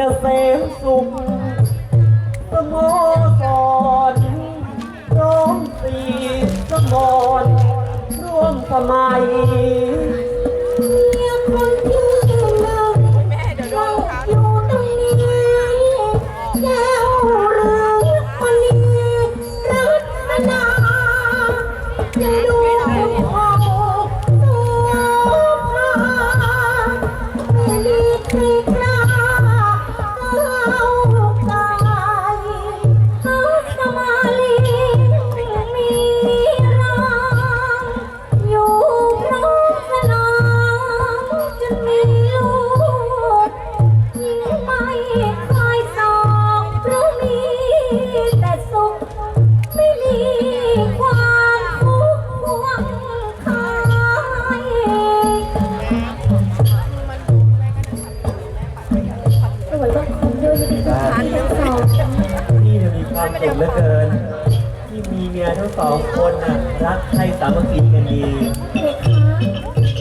กษมสุขสโมสรร้องสีสมรร่วมสมัย ต้องคมด้วยไม่ได้ทานทั้งสองพี่เนี่ยมีความสุขเหลือเกิน ที่มีเมียทั้งสองคนน่ะรักใครสามัคคีกันดี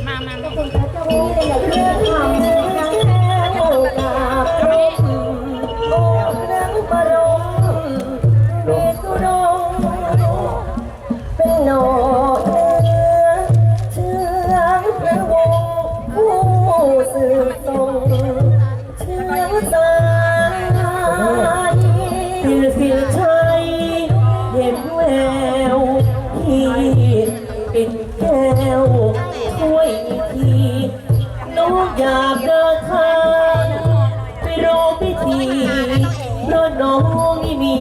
มามามามาคุณพระเจ้าพี่เลยอยากเลือกทำรังแก้วกาบรมโอ้เรื่องบรม สิลสิ